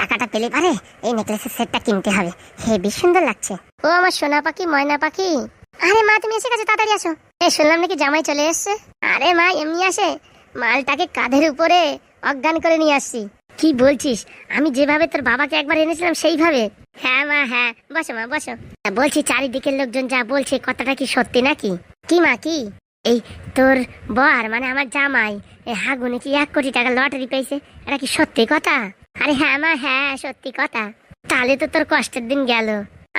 টাকাটা পেলে পারে এই নেকলেসের সেটটা কিনতে হবে। হে হেবি সুন্দর লাগছে। ও আমার সোনা পাখি ময়না পাখি। আরে মা তুমি এসে গেছো তাড়াতাড়ি আসো। এ শুনলাম নাকি জামাই চলে এসছে? আরে মা এমনি আসে। মালটাকে কাঁধের উপরে অজ্ঞান করে নিয়ে আসছি। কি বলছিস? আমি যেভাবে তোর বাবাকে একবার এনেছিলাম সেইভাবে। হ্যাঁ মা হ্যাঁ। বসো মা বসো। তা বলছি চারিদিকের লোকজন যা বলছে কথাটা কি সত্যি নাকি? কি মা কি? এই তোর বর মানে আমার জামাই হাগুনে কি এক কোটি টাকা লটারি পেয়েছে? এটা কি সত্যি কথা? আরে হ্যাঁ মা হ্যাঁ সত্যি কথা। তাহলে তো তোর কষ্টের দিন গেল।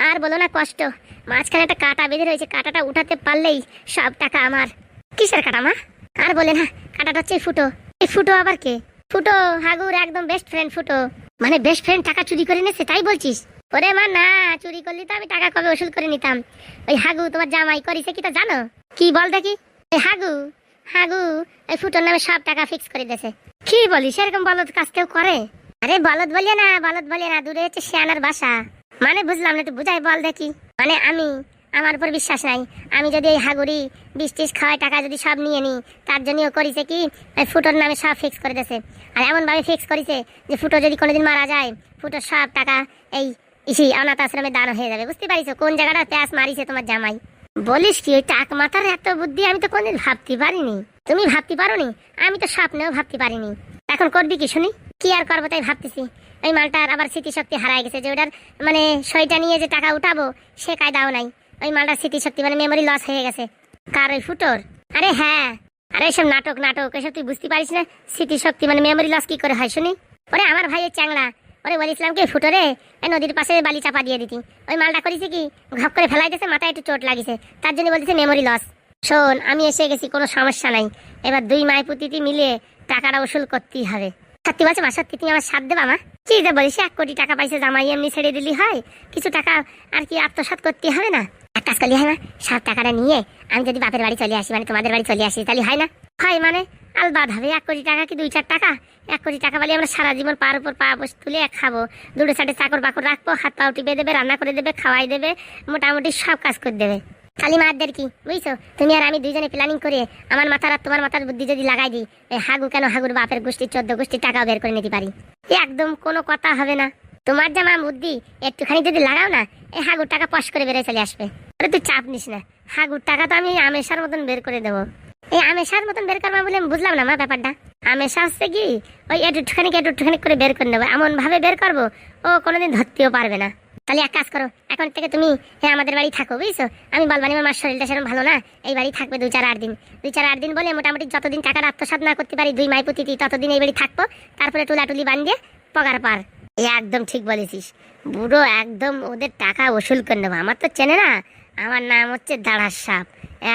আর বলো না কষ্ট, মাঝখানে একটা কাটা বেঁধে রয়েছে, কাটাটা উঠাতে পারলেই সব টাকা আমার। কিসের কাটা, মা? আর বলে না, কাটাটা হচ্ছে ফুটো। এই ফুটো আবার কে? ফুটো, হাগুর, একদম বেস্ট ফ্রেন্ড ফুটো। মানে বেস্ট ফ্রেন্ড টাকা চুরি করে নিয়েছে তাই বলছিস? ওরে মা, না, চুরি করলি তো আমি টাকা কবে ওসুল করে নিতাম। ওই হাগু, তোমার জামাই করিছে কি তা জানো? কি বল দেখি? এই হাগু হাগু, এই ফুটোর নামে সব টাকা ফিক্স করে দিয়েছে। কি বলিস, এরকম বলদ কাজ কেউ করে? আরে বলদ বলিয়ে না, বলদ বলিয়ে না, দূরে হচ্ছে শিয়ানার বাসা। মানে বুঝলাম না তুই বুঝাই বল দেখি। মানে আমি, আমার উপর বিশ্বাস নাই। আমি যদি এই হাগুড়ি বিষ টিস খাওয়াই টাকা যদি সব নিয়ে নিই, তার জন্যও করিছে কি? ফুটোর নামে সব ফিক্স করে দিয়েছে। আর এমনভাবে ফিক্স করেছে যে ফুটো যদি কোনোদিন মারা যায় ফুটোর সব টাকা এই ইসি অনাথ আশ্রমে দান হয়ে যাবে। বুঝতে পারিস কোন জায়গাটা প্যাস মারিছে তোমার জামাই? বলিস কি, ওই টাক মাথার এত বুদ্ধি আমি তো কোনদিন ভাবতে পারিনি। তুমি ভাবতে পারোনি? আমি তো স্বপ্নেও ভাবতে পারিনি। এখন করবি কি শুনি? কি আর করব তাই ভাবতেছি। ওই মালটার আবার স্মৃতিশক্তি হারায় গেছে যে ওটার মানে সইটা নিয়ে যে টাকা উঠাবো, সে কায়দাও নাই। ওই মালটার স্মৃতিশক্তি মানে মেমোরি লস হয়ে গেছে। কার ওই ফুটোর? আরে হ্যাঁ। আরে এসব নাটক নাটক, এসব তুই বুঝতে পারিস না? স্মৃতিশক্তি মানে মেমোরি লস কি করে হয় শুনি? ওরে আমার ভাইয়ের চ্যাংলা ওরে বলেছিলাম কি ফুটোরে? এই নদীর পাশে বালি চাপা দিয়ে দিতি। ওই মালটা করেছে কি? ঘপ করে ফেলাই দিয়েছে, মাথায় একটু চোট লাগিছে। তার জন্য বলতেছে মেমোরি লস শোন, আমি এসে গেছি, কোনো সমস্যা নাই। এবার দুই মায় পুতিটি মিলিয়ে টাকাটা উসুল করতেই হবে। সত্যি বলছে মা, সত্যি তুমি আমার সাথ দেবা মা। কি যে বলিস, এক কোটি টাকা পাইছে জামাই এমনি ছেড়ে দিলি হয়, কিছু টাকা আর কি আত্মসাৎ করতে হবে না? এক কাজ করলি হয় না সব টাকাটা নিয়ে আমি যদি বাপের বাড়ি চলে আসি মানে তোমাদের বাড়ি চলে আসি, তাহলে হয় না? হয় মানে আলবাদ হবে, এক কোটি টাকা কি দুই চার টাকা? এক কোটি টাকা বলে আমরা সারা জীবন পার উপর পা বসে তুলে খাব। দুটো সাইডে চাকর বাকর রাখব হাত পা টিপে দেবে, রান্না করে দেবে, খাওয়াই দেবে, মোটামুটি সব কাজ করে দেবে। খালি মারদের কি, বুঝছ? তুমি আর আমি দুইজনে প্ল্যানিং করে আমার মাথার আর তোমার মাথার বুদ্ধি যদি লাগাই দিই, এই হাগু কেন হাগুর বাপের গোষ্ঠীর চোদ্দ গোষ্ঠীর টাকাও বের করে নিতে পারি? একদম কোনো কথা হবে না। তোমার যেমন বুদ্ধি, একটুখানি যদি লাগাও না এই হাগুর টাকা পশ করে বেড়ে চলে আসবে। ওরে তুই চাপ নিস না। হাগুর টাকা তো আমি আমেশার মতন বের করে দেবো। এই আমেশার মতন বের করবা বলে আমি বুঝলাম না মা ব্যাপারটা। আমেশা হচ্ছে কি, ওই একটুখানি একটুখানি করে বের করে নেব। এমন ভাবে বের করব, ও কোনোদিন ধরতেও পারবে না। তাহলে এক কাজ করো, এখন থেকে তুমি হ্যাঁ আমাদের বাড়ি থাকো, বুঝছ? আমি বলবানি আমার শরীরটা সেরকম ভালো না, এই বাড়ি থাকবে দুই চার আট দিন। দুই চার আট দিন বলে মোটামুটি যতদিন টাকাটা আত্মসাৎ না করতে পারি, দুই মাই প্রতিটি ততদিন এই বাড়ি থাকব। তারপরে টুলাটুলি বানিয়ে পগার পার। এই একদম ঠিক বলেছিস। বুড়ো একদম ওদের টাকা ওসুল করে নেব। আমার তো চেনে না, আমার নাম হচ্ছে দাঁড়ার সাপ।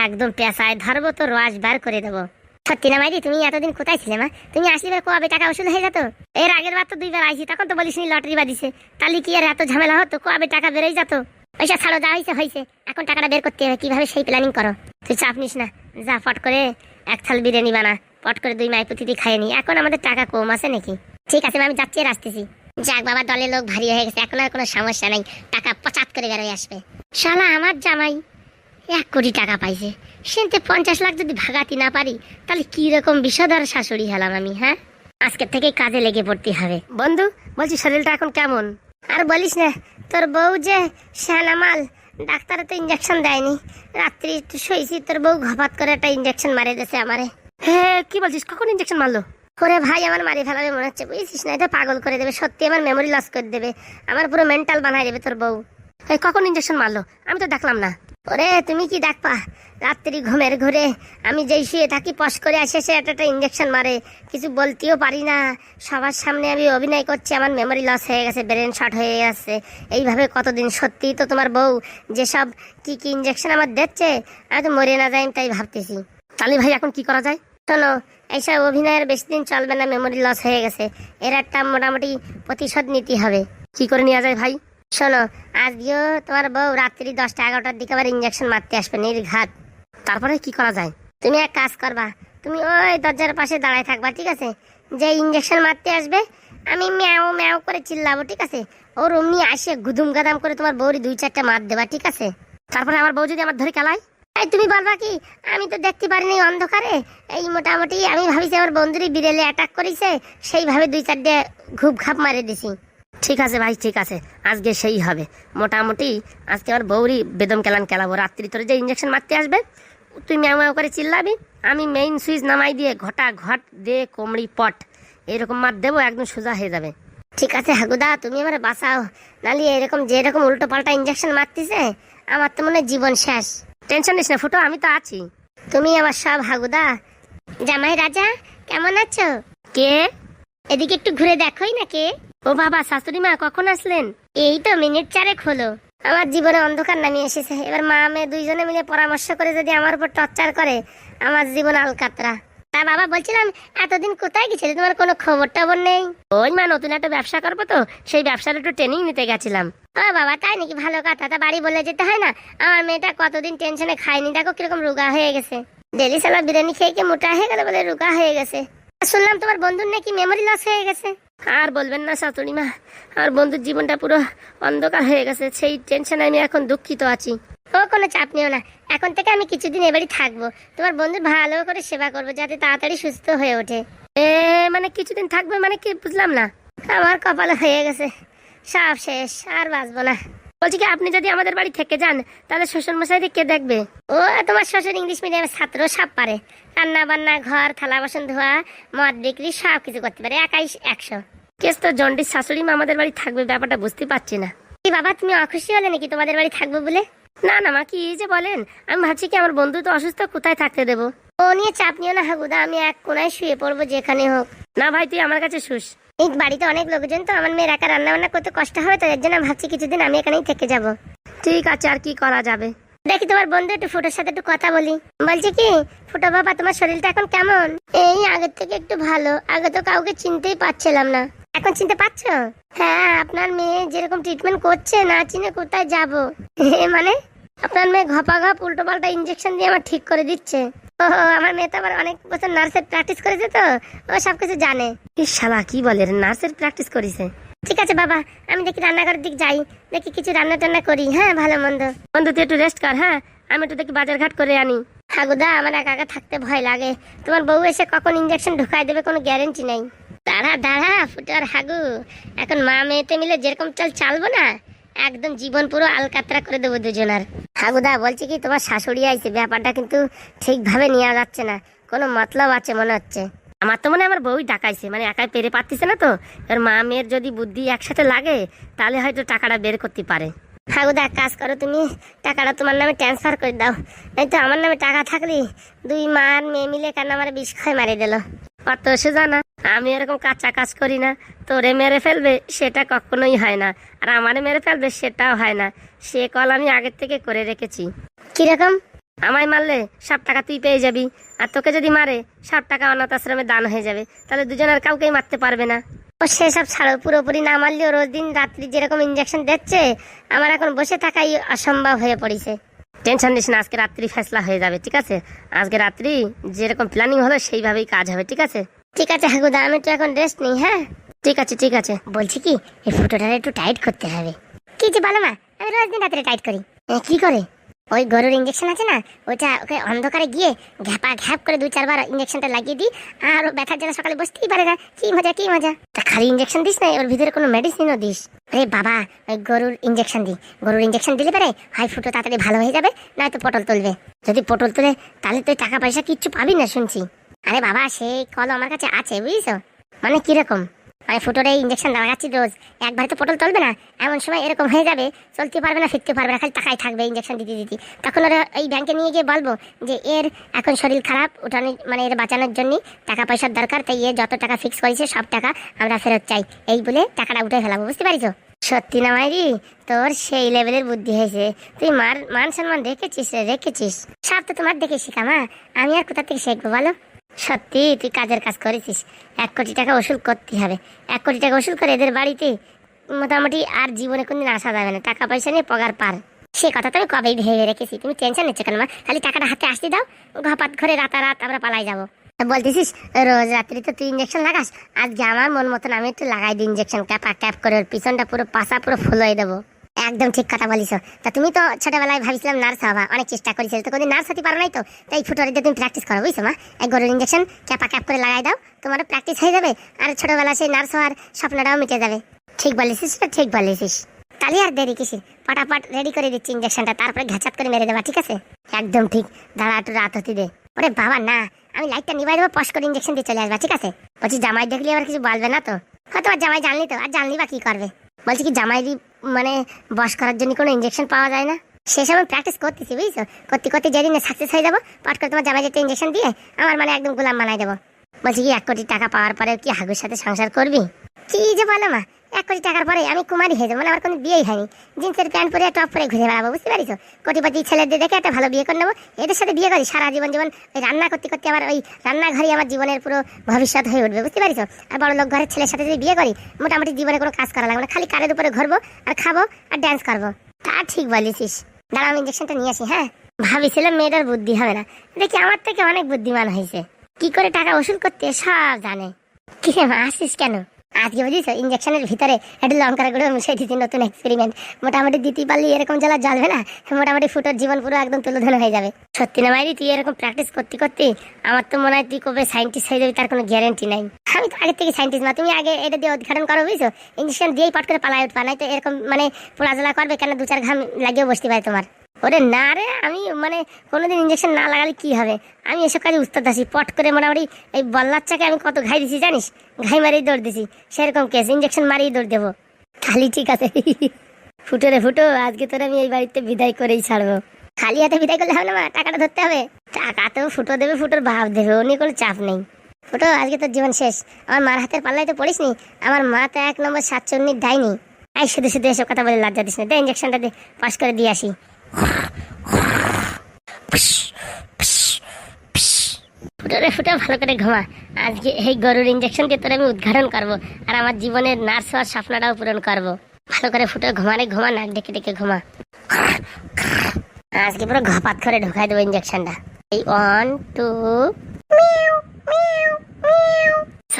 একদম পেশায় ধরবো তো রস বার করে দেবো। সত্যি না মাইরি, তুমি এতদিন কোথায় ছিলে, মা? তুমি আসলে কবে টাকা ওষুধ হয়ে যেত? এর আগের বার তো দুইবার আইছি, তখন তো বলিস লটারি বাদিছে তাহলে কি আর এত ঝামেলা হতো? কবে টাকা বেরোই যেত? পয়সা ছাড়ো, যা হয়েছে হয়েছে এখন টাকাটা বের করতে হবে, কীভাবে সেই প্ল্যানিং করো? তুই চাপ নিস না। যা, ফট করে এক থাল বিরিয়ানি বানা। পট করে দুই মাই প্রতিটি খাইয়ে নি। এখন আমাদের টাকা কম আছে নাকি? ঠিক আছে আমি যাচ্ছি, আর যাক, বাবা, দলের লোক ভারী হয়ে গেছে। এখন আর কোনো সমস্যা নাই। টাকা পচাত করে বেরোয় আসবে। শালা, আমার জামাই এক কোটি টাকা পাইছে। সেনতে পঞ্চাশ লাখ যদি ভাগাতি না পারি তাহলে কি রকম বিষধর শাশুড়ি হলাম আমি হ্যাঁ? আজকের থেকে কাজে লেগে পড়তে হবে। বন্ধু বলছি শরীরটা এখন কেমন? আর বলিস না তোর বউ যে শ্যানামাল ডাক্তারে তো ইঞ্জেকশন দেয়নি। রাত্রি একটু শুয়েছি তোর বউ ঘপাত করে একটা ইঞ্জেকশন মারে দিয়েছে আমারে। হ্যাঁ কি বলছিস? কখন ইঞ্জেকশন মারলো? ওরে ভাই আমার মারি ফেলাবে মনে হচ্ছে বুঝছিস না? এটা পাগল করে দেবে সত্যি আমার মেমোরি লস করে দেবে আমার পুরো মেন্টাল বানাই দেবে তোর বউ। এই কখন ইঞ্জেকশন মারলো? আমি তো দেখলাম না। ওরে তুমি কি দেখবা? রাত্রি ঘুমের ঘুরে আমি যেই শুয়ে থাকি, পশ করে আসে সে একটা একটা ইঞ্জেকশন মারে। কিছু বলতেও পারি না। সবার সামনে আমি অভিনয় করছি, আমার মেমোরি লস হয়ে গেছে ব্রেন শর্ট হয়ে গেছে। এইভাবে কতদিন? সত্যিই তো তোমার বউ, যেসব কি কি ইঞ্জেকশন আমার দিচ্ছে, আমি তো মরে না যাই তাই ভাবতেছি। তাহলে ভাই, এখন কি করা যায়? শোনো, এইসব অভিনয়ের বেশি দিন চলবে না মেমোরি লস হয়ে গেছে। এর একটা মোটামুটি প্রতিশোধ নিতে হবে। কি করে নেওয়া যায় ভাই? শোনো, আজকেও তোমার বউ রাত্রি দশটা এগারোটার দিকে আবার ইঞ্জেকশন মারতে আসবে, নির্ঘাত। তারপরে কি করা যায়? তুমি এক কাজ করবা তুমি ওই দরজার পাশে দাঁড়ায় থাকবা ঠিক আছে? যে ইঞ্জেকশন মারতে আসবে আমি ম্যাও ম্যাও করে চিল্লাবো ঠিক আছে? ওর অমনি আসে গুদুম গাদাম করে তোমার বউরি দুই চারটা মার দেবা ঠিক আছে? তারপরে আমার বউ যদি আমার ধরে এই তুমি বলবা কি আমি তো দেখতে পারিনি অন্ধকারে। এই মোটামুটি আমি ভাবিছি আমার বন্ধুরই বিড়েলে অ্যাটাক করেছে সেইভাবে দুই চারটে ঘুপ ঘাপ মারে দিছি। ঠিক আছে ভাই ঠিক আছে। আজকে সেই হবে। মোটামুটি আজকে আমার বৌরি বেদম কেলান কেলাবো রাত্রি তোর যে ইঞ্জেকশন মারতে আসবে তুই ম্যাও করে চিল্লাবি? আমি মেইন সুইচ নামাই দিয়ে ঘটা ঘট দে কোমড়ি পট। এরকম মার দেবো একদম সোজা হয়ে যাবে। ঠিক আছে হাগুদা তুমি আমার বাঁচাও। নালি এরকম যে এরকম উল্টো পাল্টা ইঞ্জেকশন মারতেছে আমার তো মনে হয় জীবন শেষ। টেনশন নিস না ফুটো আমি তো আছি। তুমি আমার সব হাগুদা। জামাই রাজা কেমন আছো? কে? এদিকে একটু ঘুরে দেখোই না কে? ও বাবা শাশুড়ি মা কখন আসলেন? এই তো মিনিট চারেক হলো। আমার জীবনে অন্ধকার নামিয়ে এসেছে। এবার মা মেয়ে দুইজনে মিলে পরামর্শ করে যদি আমার উপর টর্চার করে, আমার জীবন আলকাতরা। তা বাবা, বলছিলাম, এতদিন কোথায় গেছিলে? তোমার কোনো খবর টবর নেই? ওই মা, নতুন একটা ব্যবসা করব তো, সেই ব্যবসার একটু ট্রেনিং নিতে গেছিলাম। ও বাবা, তাই নাকি? ভালো কথা। তা বাড়ি বলে যেতে হয় না? আমার মেয়েটা কতদিন টেনশনে খায়নি? দেখো কীরকম রোগা হয়ে গেছে। ডেলি সালা বিরিয়ানি খেয়ে খেয়ে মোটা হয়ে গেল বলে রোগা হয়ে গেছে? শুনলাম তোমার বন্ধুর নাকি মেমোরি লস হয়ে গেছে। আর বলবেন না শাশুড়ি মা আমার বন্ধুর জীবনটা পুরো অন্ধকার হয়ে গেছে, সেই টেনশনে আমি এখন দুঃখিত আছি। ও, কোনো চাপ নিও না, এখন থেকে আমি কিছুদিন এবারই থাকব। তোমার বন্ধু ভালো করে সেবা করব যাতে তাড়াতাড়ি সুস্থ হয়ে ওঠে। এ মানে কিছুদিন থাকবে মানে কি বুঝলাম না। আমার কপালে হয়ে গেছে, সব শেষ, আর বাঁচবো না। বলছি কি, আপনি যদি আমাদের বাড়ি থেকে যান, তাহলে শ্বশুর মশাইদের কে দেখবে? ও, তোমার শ্বশুর ইংলিশ মিডিয়ামের ছাত্র সব পারে। রান্না বান্না, ঘর, থালা, বাসন ধোয়া, মদ, বিক্রি, সব কিছু করতে পারে, একাই একশো। কেস তো জন্ডিস শাশুড়ি মা আমাদের বাড়ি থাকবে, ব্যাপারটা বুঝতে পারছি না। এই বাবা, তুমি অখুশি হলে নাকি তোমাদের বাড়ি থাকবে বলে? না না মা, কি যে বলেন? আমি ভাবছি কি আমার বন্ধু তো অসুস্থ, কোথায় থাকতে দেবো? ও, নিয়ে চাপ নিও না হাগুদা, আমি এক কোনায় শুয়ে পড়ব যেখানে হোক। না ভাই তুই আমার কাছে শুস। এই বাড়িতে অনেক লোকজন তো আমার মেয়ের একা রান্না বান্না করতে কষ্ট হবে তো এর জন্য ভাবছি কিছুদিন আমি এখানেই থেকে যাব। ঠিক আছে আর কি করা যাবে? দেখি তোমার বন্ধু একটু ফুটোর সাথে একটু কথা বলি। বলছি কি ফুটো বাবা তোমার শরীরটা এখন কেমন? এই আগের থেকে একটু ভালো আগে তো কাউকে চিনতেই পারছিলাম না। এখন চিনতে পারছ? হ্যাঁ আপনার মেয়ে যেরকম ট্রিটমেন্ট করছে না চিনে কোথায় যাব? মানে? আপনার মেয়ে ঘপা ঘপ উল্টো পাল্টা ইঞ্জেকশন দিয়ে আমার ঠিক করে দিচ্ছে। ও আমার মেয়ে তো আবার অনেক বছর নার্সের প্র্যাকটিস করেছে তো, ও সবকিছু জানে। শালা, কি বলে নার্সের প্র্যাকটিস করিছে। ঠিক আছে বাবা, আমি দেখি রান্নাঘরের দিক যাই, দেখি কিছু রান্না টান্না করি হ্যাঁ ভালো মন্দ। বন্ধু, তুই একটু রেস্ট কর হ্যাঁ আমি একটু দেখি বাজার ঘাট করে আনি। হাগুদা, আমার একা একা থাকতে ভয় লাগে। তোমার বউ এসে কখন ইঞ্জেকশন ঢুকাই দেবে কোনো গ্যারেন্টি নাই। দাঁড়া দাঁড়া, ফুটার হাগু। এখন মা মেয়েতে মিলে যেরকম চাল, চালবো না, একদম জীবন পুরো আলকাতরা করে দেবো দুজনার। হাগুদা বলছি কি, তোমার শাশুড়ি আইছে, ব্যাপারটা কিন্তু ঠিকভাবে নেওয়া যাচ্ছে না। কোনো মতলব আছে মনে হচ্ছে? আমার তো মনে আমার বউই ডাকাইছে মানে একাই পেরে পারতেছে না তো। এবার মা মেয়ের যদি বুদ্ধি একসাথে লাগে, তাহলে হয়তো টাকাটা বের করতে পারে। হাগুদা কাজ করো তুমি, টাকাটা তোমার নামে ট্রান্সফার করে দাও। এই তো আমার নামে টাকা থাকলে, দুই মা আর মেয়ে মিলে কেন আমার বিষ খায় মারি দিল? অত সে জানা, আমি এরকম কাঁচা কাজ করি না। তোরে মেরে ফেলবে, সেটা কখনোই হয় না। আর আমারে মেরে ফেলবে, সেটাও হয় না। সে কল আমি আগের থেকে করে রেখেছি। কীরকম? আমায় মারলে সব টাকা তুই পেয়ে যাবি। আর তোকে যদি মারে সব টাকা অনাথ আশ্রমে দান হয়ে যাবে। তাহলে দুজনের কাউকেই মারতে পারবে না। ও সেসব ছাড়ো, পুরোপুরি না মারলেও রোজ দিন রাত্রি যেরকম ইঞ্জেকশন দিচ্ছে, আমার এখন বসে থাকাই অসম্ভব হয়ে পড়েছে। টেনশন নিস না আজকে রাত্রি ফেসলা হয়ে যাবে ঠিক আছে? আজকে রাত্রি যেরকম প্ল্যানিং হলো সেইভাবেই কাজ হবে ঠিক আছে? ঠিক আছে হাগুদা আমি তো এখন রেস্ট নেই হ্যাঁ? ঠিক আছে ঠিক আছে। বলছি কি এই ফুটোটা একটু টাইট করতে হবে। কি যে বলো মা আমি রোজ দিন রাত্রে টাইট করি। এ, কি করে? ওই গরুর ইঞ্জেকশন আছে না ওইটা ওকে অন্ধকারে গিয়ে ঘ্যাপা ঘ্যাপ করে দুই চারবার ইঞ্জেকশনটা লাগিয়ে দিই আর ও ব্যথার জন্য সকালে বসতেই পারে না। কি মজা কি মজা। তা খালি ইঞ্জেকশন দিস না ওর ভিতরে কোনো মেডিসিনও দিস। আরে বাবা ওই গরুর ইঞ্জেকশন দিই গরুর ইঞ্জেকশন দিলে পারে হাই ফুটো তাড়াতাড়ি ভালো হয়ে যাবে, নয়তো পটল তুলবে। যদি পটল তুলে, তাহলে তুই টাকা পয়সা কিচ্ছু পাবি না, শুনছি। আরে বাবা, সেই কল আমার কাছে আছে, বুঝছ? মানে কীরকম? মানে ফুটোরে ইঞ্জেকশন লাগাচ্ছি রোজ। একবারে তো পটল তুলবে না। এমন সময় এরকম হয়ে যাবে, চলতে পারবে না, ফিরতে পারবে না, খালি টাকায় থাকবে ইঞ্জেকশন দিতে দিতে। তখন ওরা এই ব্যাংকে নিয়ে গিয়ে বলব যে, এর এখন শরীর খারাপ, উঠানো মানে এর বাঁচানোর জন্য টাকা পয়সার দরকার, তাই এর যত টাকা ফিক্স করেছে, সব টাকা আমরা ফেরত চাই। এই বলে টাকাটা উঠে ফেলাবো, বুঝতে পারিছো সত্যি না মাইরি, তোর সেই লেভেলের বুদ্ধি হয়েছে। তুই মার মান সম্মান রেখেছিস রে, রেখেছিস। সব তো তোমার দেখে শিখা মা আমি আর কোথা থেকে শিখব বলো? সত্যি, তুই কাজের কাজ করেছিস। এক কোটি টাকা ওসুল করতে হবে। এক কোটি টাকা ওসুল করে এদের বাড়িতে মোটামুটি আর জীবনে কোনদিন আসা যাবে না। টাকা পয়সা নিয়ে পগার পার। সে কথা তো আমি কবেই ভেবে রেখেছি। তুমি টেনশন নিচ্ছ কেন মা? খালি টাকাটা হাতে আসতে দাও, ঘপাত ঘরে রাতারাত আমরা পালাই যাব। বলতেছিস, রোজ রাত্রি তো তুই ইঞ্জেকশন লাগাস? আজকে আমার মন মতন আমি একটু লাগাই দিই ইঞ্জেকশন ক্যাপা ক্যাপ করে পিছনটা পুরো পাশা পুরো ফুল হয়ে দেবো। একদম ঠিক কথা বলিস তা তুমি তো ছোটবেলায় ভাবছিলাম নার্স হবা অনেক চেষ্টা করেছিলে, তো কোনদিন নার্স হতে পারো নাই তো? তাই ফুটোরে দিয়ে তুমি প্র্যাকটিস করো, বুঝছ মা? এক গরুর ইঞ্জেকশন ক্যাপা ক্যাপ করে লাগাই দাও, তোমারও প্র্যাকটিস হয়ে যাবে, আর ছোটবেলা সেই নার্স হওয়ার স্বপ্নটাও মিটে যাবে। ঠিক বলেছিস তো ঠিক বলেছিস। তাহলে আর দেরি কিসের? পটাপট রেডি করে দিচ্ছি ইঞ্জেকশনটা তারপরে ঘাচাত করে মেরে দেবা, ঠিক আছে? একদম ঠিক। দাঁড়া একটু রাত হতে দে। ওরে বাবা, না, আমি লাইটটা নিভাই দেবো পশ করে ইঞ্জেকশন দিয়ে চলে আসবা, ঠিক আছে? বলছি জামাই দেখলে আবার কিছু বলবে না তো? হয়তো আর জামাই জানলি তো, আর জানলি বা কি করবে? বলছি কি জামাইরি মানে বস করার জন্য কোনো ইঞ্জেকশন পাওয়া যায় না? সে সময় প্র্যাকটিস করতেছি, বুঝছ? করতে করতে যেদিন সাকসেস হয়ে যাব, পাঠ করে তোমার জামাই একটা ইঞ্জেকশন দিয়ে আমার মানে একদম গোলাম মানায় দেবো। বলছি কি, এক কোটি টাকা পাওয়ার পরে কি হাগুর সাথে সংসার করবি? কি যে বলো মা। এক কোটি টাকার পরে আমি কুমারী হয়ে যাব মানে আমার কোনো বিয়েই হয়নি। জিন্সের প্যান্ট পরে টপ পরে ঘুরে বেড়াবো, বুঝতে পারিস কোটিপতি ছেলেদের দেখে একটা ভালো বিয়ে করে নেব, এদের সাথে বিয়ে করি সারা জীবন জীবন ওই রান্না করতে করতে আমার ওই রান্নাঘরই আমার জীবনের পুরো ভবিষ্যৎ হয়ে উঠবে, বুঝতে পারিস আর বড় লোক ঘরের ছেলের সাথে যদি বিয়ে করি, মোটামুটি জীবনে কোনো কাজ করা লাগবে না, খালি কারের উপরে ঘুরবো আর খাব আর ড্যান্স করব। তা ঠিক বলেছিস। দাঁড়া আমি ইঞ্জেকশনটা নিয়ে আসি হ্যাঁ? ভাবিছিলাম মেয়েটার বুদ্ধি হবে না। দেখি আমার থেকে অনেক বুদ্ধিমান হয়েছে। কি করে টাকা ওষুধ করতে, সব জানে। কি আসিস কেন? আজকে বুঝিস? ইঞ্জেকশনের ভিতরে একটু লঙ্কার গুঁড়ো মিশিয়ে দিচ্ছি নতুন এক্সপেরিমেন্ট মোটামুটি দিতে পারলে এরকম জ্বালা জ্বলবে না, মোটামুটি ফুটোর জীবন পুরো একদম তুলোধুলো হয়ে যাবে। সত্যি না মাইরি তুই এরকম প্র্যাকটিস করতে করতে আমার তো মনে হয় তুই কবে সাইন্টিস্ট হয়ে যাবি তার কোনো গ্যারেন্টি নাই। আমি তো আগে থেকে সাইন্টিস্ট না, তুমি আগে এটা দিয়ে উদ্ঘাটন করো বুঝছ? ইঞ্জেকশন দিয়েই পট করে পালায় উঠবা নাই তো এরকম মানে পোড়া জ্বালা করবে কেন দু চার ঘাম লাগিয়ে বসতে পারে তোমার। ওরে না রে, আমি মানে কোনোদিন ইঞ্জেকশন না লাগালে কি হবে? আমি এসব কাজে উস্তাদ আছি পট করে মোটামুটি এই বল্লাচ্চাকে আমি কত ঘাই দিছি জানিস? ঘাই মারিয়ে দৌড় দিছি, সেরকম কেস ইঞ্জেকশন মারিয়ে দৌড় দেবো। খালি ঠিক আছে। ফুটো রে ফুটো, আজকে তোর আমি এই বাড়িতে বিদায় করেই ছাড়বো। খালি হাতে বিদায় করলে হবে না টাকাটা ধরতে হবে। টাকা তো ফুটো দেবে, ফুটোর ভাব দেবে ও নিয়ে কোনো চাপ নেই। ফুটো, আজকে তোর জীবন শেষ। আমার মার হাতের পাল্লাই তো পড়িস নি? আমার মা তো এক নম্বর সাতচন্নির দেয়নি আই শুধু শুধু এসব কথা বলে লজ্জা দিস না। দে ইঞ্জেকশনটা দে পাস করে দিয়ে আসি। ফুটোরে ফুটো, ভালো করে ঘুমা। আজকে এই গরুর ইঞ্জেকশন দিয়ে তোর আমি উদ্ঘাটন করব, আর আমার জীবনের নার্স হওয়ার স্বপ্নটাও পূরণ করব। ভালো করে ফুটো ঘুমারে ঘুমা, নাক ডেকে ডেকে ঘুমা। আজকে পুরো ঘপাত করে ঢুকাই দেবো ইঞ্জেকশনটা এই ওয়ান টু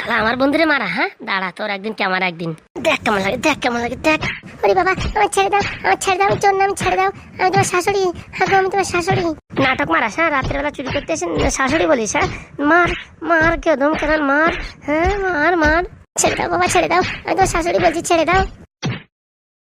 সালা আমার বন্ধুরে মারা হ্যাঁ? দাঁড়া, তোর একদিন কে আমার একদিন? দেখ কেমন লাগে, দেখ কেমন লাগে, দেখ। ওরে বাবা আমার ছেড়ে দাও আমার ছেড়ে দাও চোর নাম ছেড়ে দাও। আমি তোমার শাশুড়ি হ্যাঁ আমি তোমার শাশুড়ি। নাটক মারাস হ্যাঁ? রাত্রের বেলা চুরি করতে এসে শাশুড়ি বলিস হ্যাঁ? মার মার কেউ ধমকে মার হ্যাঁ? মার মার। ছেড়ে দাও, বাবা, ছেড়ে দাও। আমি তোমার শাশুড়ি বলছি, ছেড়ে দাও।